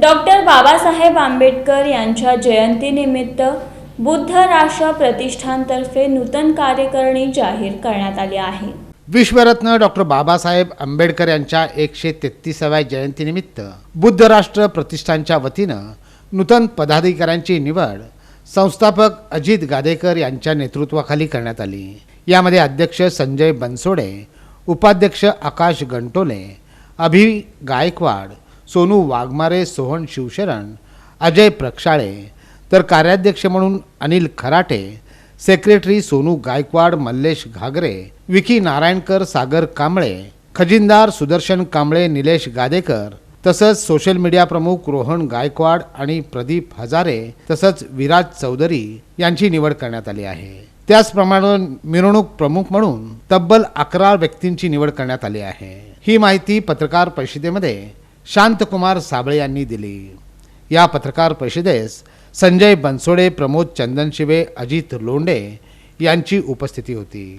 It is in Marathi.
डॉक्टर बाबासाहेब आंबेडकर यांच्या जयंतीनिमित्त बुद्ध राष्ट्र प्रतिष्ठानतर्फे नूतन कार्यकारिणी जाहीर करण्यात आली आहे. विश्वरत्न डॉक्टर बाबासाहेब आंबेडकर यांच्या एकशे तेहतीसाव्या जयंतीनिमित्त बुद्ध राष्ट्र प्रतिष्ठानच्या वतीनं नूतन पदाधिकाऱ्यांची निवड संस्थापक अजित गादेकर यांच्या नेतृत्वाखाली करण्यात आली. यामध्ये अध्यक्ष संजय बनसोडे उपाध्यक्ष आकाश गंटोले अभि गायकवाड सोनू वाघमारे सोहन शिवशरण अजय प्रक्षाळे तर कार्याध्यक्ष म्हणून अनिल खराटे सेक्रेटरी सोनू गायकवाड मल्लेश घागरे विकी नारायणकर सागर कांबळे खजिनदार सुदर्शन कांबळे निलेश गादेकर तसंच सोशल मीडिया प्रमुख रोहन गायकवाड आणि प्रदीप हजारे तसंच विराज चौधरी यांची निवड करण्यात आली आहे. त्याचप्रमाणे मिरवणूक प्रमुख म्हणून तब्बल अकरा व्यक्तींची निवड करण्यात आली आहे. ही माहिती पत्रकार परिषदेमध्ये शांतकुमार साबळे यांनी दिली. या पत्रकार परिषदेस संजय बनसोडे प्रमोद चंदनशिवे अजित लोंडे यांची उपस्थिती होती.